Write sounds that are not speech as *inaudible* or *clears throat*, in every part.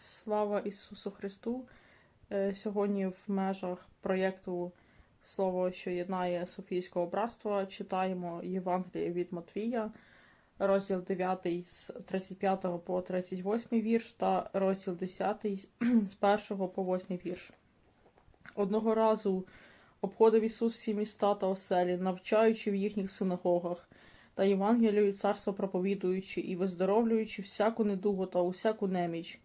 Слава Ісусу Христу! Е, Сьогодні в межах проєкту Слово, що єднає Софійського братства, читаємо Євангеліє від Матвія, розділ 9 з 35 по 38 вірш та розділ 10 з *clears throat* 1 по 8 вірш. Одного разу обходив Ісус всі міста та оселі, навчаючи в їхніх синагогах та Євангелію царства проповідуючи і виздоровлюючи всяку недугу та усяку неміч.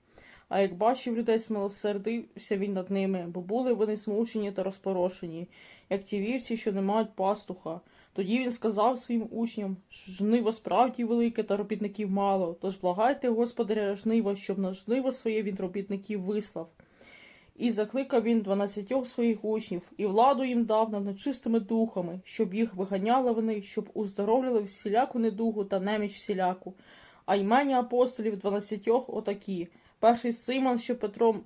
А як бачив людей, смилосердився він над ними, бо були вони змучені та розпорошені, як ті вівці, що не мають пастуха. Тоді він сказав своїм учням: жниво справді велике, та робітників мало. Тож благайте Господаря жнива, щоб на жниво своє він робітників вислав. І закликав він дванадцятьох своїх учнів, і владу їм дав над нечистими духами, щоб їх виганяли вони, щоб уздоровлювали всіляку недугу та неміч всіляку. А імені апостолів дванадцятьох отакі. Перший Симон, що Петром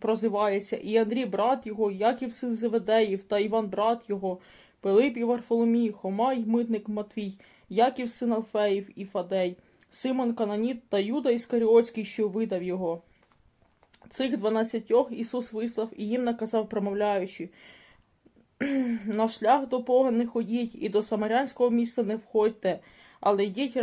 прозивається, і Андрій, брат його, Яків син Зеведеїв, та Іван, брат його, Пилип і Варфоломій, Хома й митник Матвій, Яків син Алфеїв і Фадей, Симон Кананіт та Юда Іскаріотський, що видав його. Цих дванадцятьох Ісус вислав і їм наказав, промовляючи, на шлях до Бога не ходіть, і до Самарянського міста не входьте, але йдіть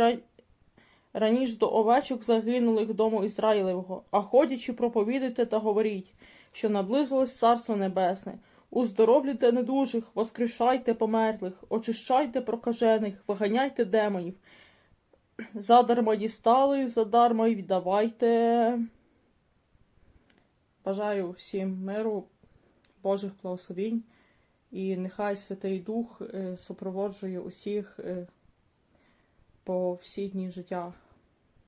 ра... раніш до овечок загинулих дому Ізраїлевого, а ходячи, проповідуйте та говоріть, що наблизилось Царство Небесне. Уздоровлюйте недужих, воскрешайте померлих, очищайте прокажених, виганяйте демонів. Задарма дістали, задарма й віддавайте. Бажаю всім миру, Божих благословінь, і нехай Святий Дух е, супроводжує усіх е, по всі дні життя.